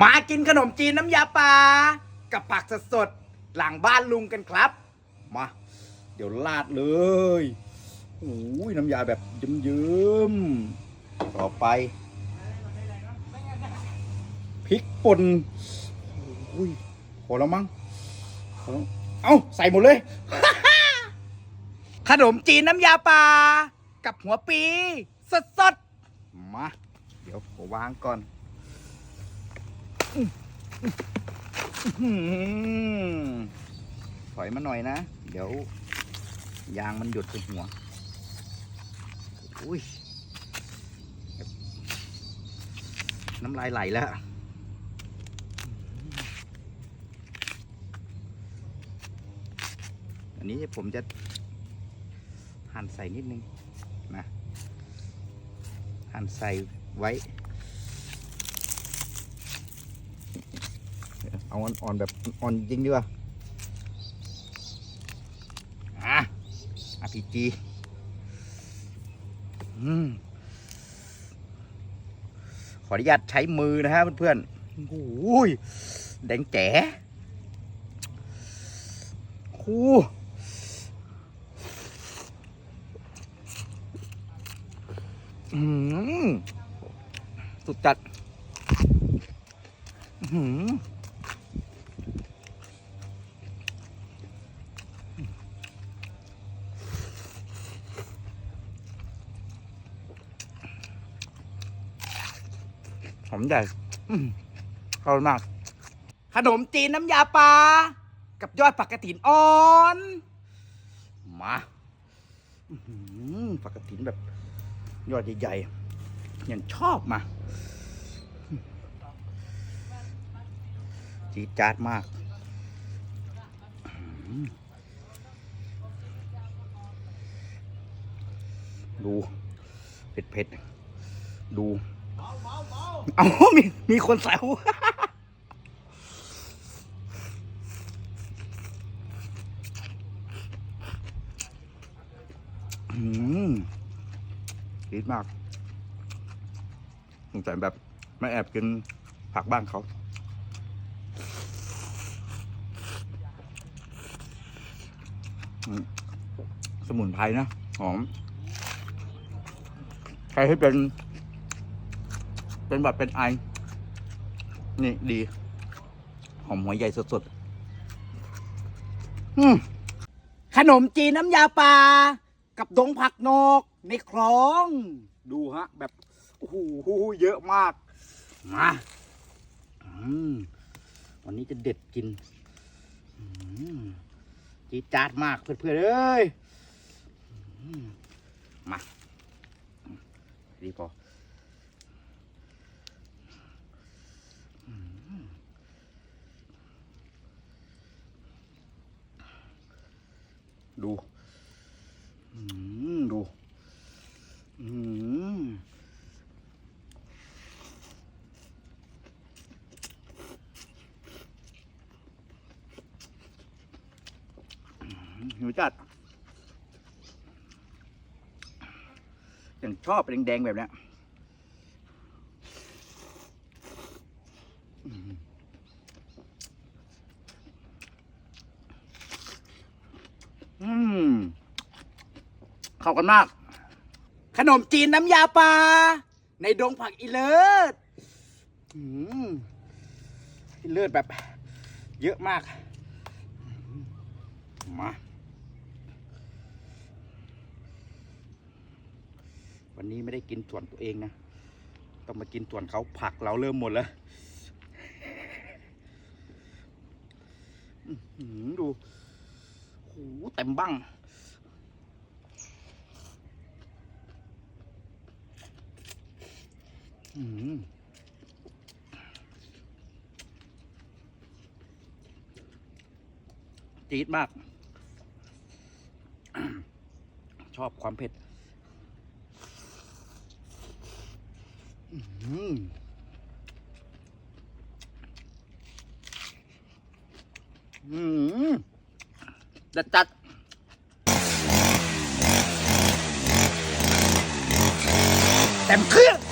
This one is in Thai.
มากินขนมจีนน้ำยาปลากับผักสดๆหลังบ้านลุงกันครับ มา เดี๋ยวลาดเลยโอ้ยน้ำยาแบบเยิ้มๆต่อไปพริกป่นโอ้ยพอแล้วมั้งเอ้าใส่หมดเลย ขนมจีนน้ำยาปลากับหัวปี สดๆมา เดี๋ยวผมวางก่อน ถอยมาหน่อยนะ เดี๋ยว ยางมันหยุดใส่หัว อุ้ย น้ำลายไหลแล้วอันนี้ผมจะหั่นใส่นิดนึงนะหั่นใส่ไว้ เอาอ่อนๆแบบอ่อนจริงดีกว่าอะ RPG อืมขออนุญาตใช้มือนะฮะเพื่อนๆโอ้ยแดงแจ๋คูอืมสุดจัด อื้อ อหอมใหญ่อืมอร่อยมาก ขนมจีนน้ำยาปลา กับยอดผักกระถินอ่อน มาอื้อหือผักกระถินแบบ ยอดใหญ่ๆยังชอบมา จีดจาดมากอื้อหือดูเผ็ดๆดู เอามีมีคนแซวอืมดีมากสงสัยแบบไม่แอบกินผักบ้านเขาสมุนไพรนะ หอม ใครให้เป็น เป็นแบบเป็นไอ นี่ ดี หอมหัวใหญ่สดๆขนมจีนน้ำยาปลา กับดงผักนก ในคลอง ดูฮะ แบบ โอ้โห เยอะมาก มาอืมวันนี้จะเด็ดกินอืมจีจาดมากเพื่อนๆเอ้ยมา ดีพอ ดูดูหิวจัดยังชอบเป็นแดงๆแบบเนี้ยอืมอืม เข้ากันมาก ขนมจีนน้ำยาปลาในดงผักอีเลิศอีเลิศแบบ เยอะมาก มาวันนี้ไม่ได้กินส่วนตัวเองนะ ต้องมากินส่วนเขาผักเราเริ่มหมดแล้วอื้อหือดูโหเต็มบ้าง อืม จี๊ดมาก ชอบความเผ็ดอื้อหืออืมจัดจัดเต็มเครื่อง